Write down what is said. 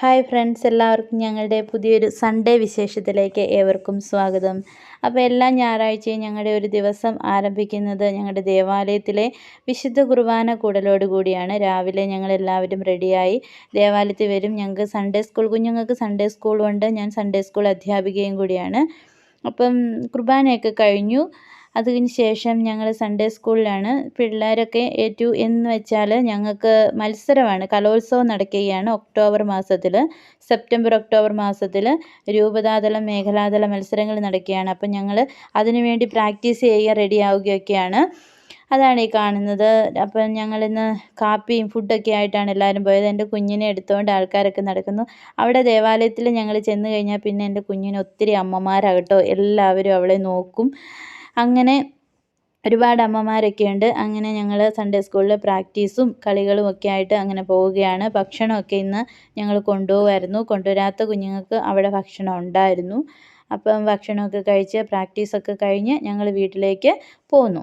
Hi friends എല്ലാവർക്കും ഞങ്ങളുടെ പുതിയൊരു സൺഡേ വിശേഷത്തിലേക്ക് ഏവർക്കും സ്വാഗതം. അപ്പോൾ എല്ലാ ഞായറാഴ്ചയും ഞങ്ങളുടെ ഒരു ദിവസം ആരംഭിക്കുന്നത് ഞങ്ങളുടെ ദേവാലയത്തിലെ വിശുദ്ധ കുർബാന കൂടലോടുകൂടിയാണ് രാവിലെ ഞങ്ങൾ എല്ലാവരും റെഡിയായി ദേവാലയത്തിൽ വരും. ഞങ്ങൾക്ക് സൺഡേ സ്കൂൾ കുഞ്ഞുങ്ങൾക്ക് സൺഡേ സ്കൂളുണ്ട് ഞാൻ സൺഡേ സ്കൂൾ അധ്യാപികയും കൂടിയാണ്. അപ്പം കുർബാനയൊക്കെ കഴിഞ്ഞു. അതിന് ശേഷം ഞങ്ങൾ സൺഡേ സ്കൂളിലാണ് പിള്ളേരൊക്കെ ഏറ്റു എന്ന് വെച്ചാൽ ഞങ്ങൾക്ക് മത്സരമാണ്. കലോത്സവം നടക്കുകയാണ് ഒക്ടോബർ മാസത്തിൽ സെപ്റ്റംബർ ഒക്ടോബർ മാസത്തിൽ രൂപതാതല മേഖലാതല മത്സരങ്ങൾ നടക്കുകയാണ്. അപ്പം ഞങ്ങൾ അതിനുവേണ്ടി പ്രാക്ടീസ് ചെയ്യാൻ റെഡി ആവുകയൊക്കെയാണ്. അതാണ് ഈ കാണുന്നത്. അപ്പം ഞങ്ങളിന്ന് കാപ്പിയും ഫുഡൊക്കെ ആയിട്ടാണ് എല്ലാവരും പോയത്. എന്റെ കുഞ്ഞിനെ എടുത്തുകൊണ്ട് ആൾക്കാരൊക്കെ നടക്കുന്നു. അവിടെ ദേവാലയത്തിൽ ഞങ്ങൾ ചെന്ന് കഴിഞ്ഞാൽ പിന്നെ എന്റെ കുഞ്ഞിന് ഒത്തിരി അമ്മമാരാകട്ടോ എല്ലാവരും അവളെ നോക്കും. അങ്ങനെ ഒരുപാട് അമ്മമാരൊക്കെ ഉണ്ട് അങ്ങനെ ഞങ്ങൾ സൺഡേ സ്കൂളിൽ പ്രാക്ടീസും കളികളും ഒക്കെ ആയിട്ട് അങ്ങനെ പോവുകയാണ്. ഭക്ഷണമൊക്കെ ഇന്ന് ഞങ്ങൾ കൊണ്ടുപോകുമായിരുന്നു കൊണ്ടുവരാത്ത കുഞ്ഞുങ്ങൾക്ക് അവിടെ ഭക്ഷണം ഉണ്ടായിരുന്നു. അപ്പം ഭക്ഷണമൊക്കെ കഴിച്ച് പ്രാക്ടീസൊക്കെ കഴിഞ്ഞ് ഞങ്ങൾ വീട്ടിലേക്ക് പോന്നു.